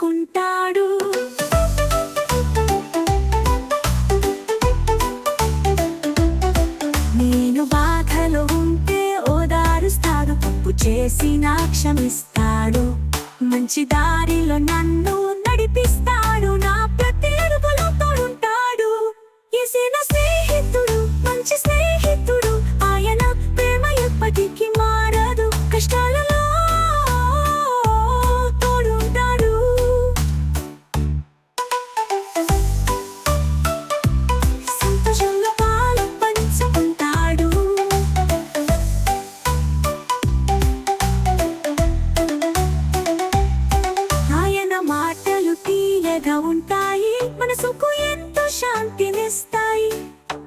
చేసుకుంటాడు. నేను బాధలో ఉంటే ఓదారుస్తాడు. తప్పు చేసిన క్షమిస్తాడు. మంచి దారిలో నన్ను ఉంటాయి మనసుకు ఎంతో శాంతినిస్తాయి.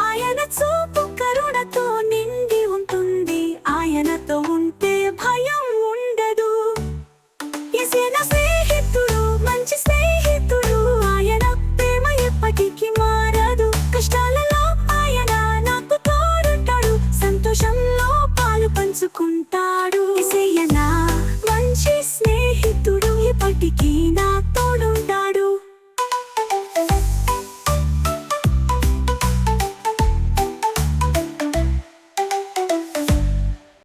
ఆయన చూపు కరుణతో నిండి ఉంటుంది. ఆయనతో ఉంటే భయం ఉండదు. స్నేహితుడు మంచి స్నేహితుడు ఆయన ప్రేమ ఎప్పటికీ మారదు. కష్టాలలో ఆయన నాకు తోడుంటాడు. సంతోషంలో పాలు పంచుకుంటాడు. యేసయ్య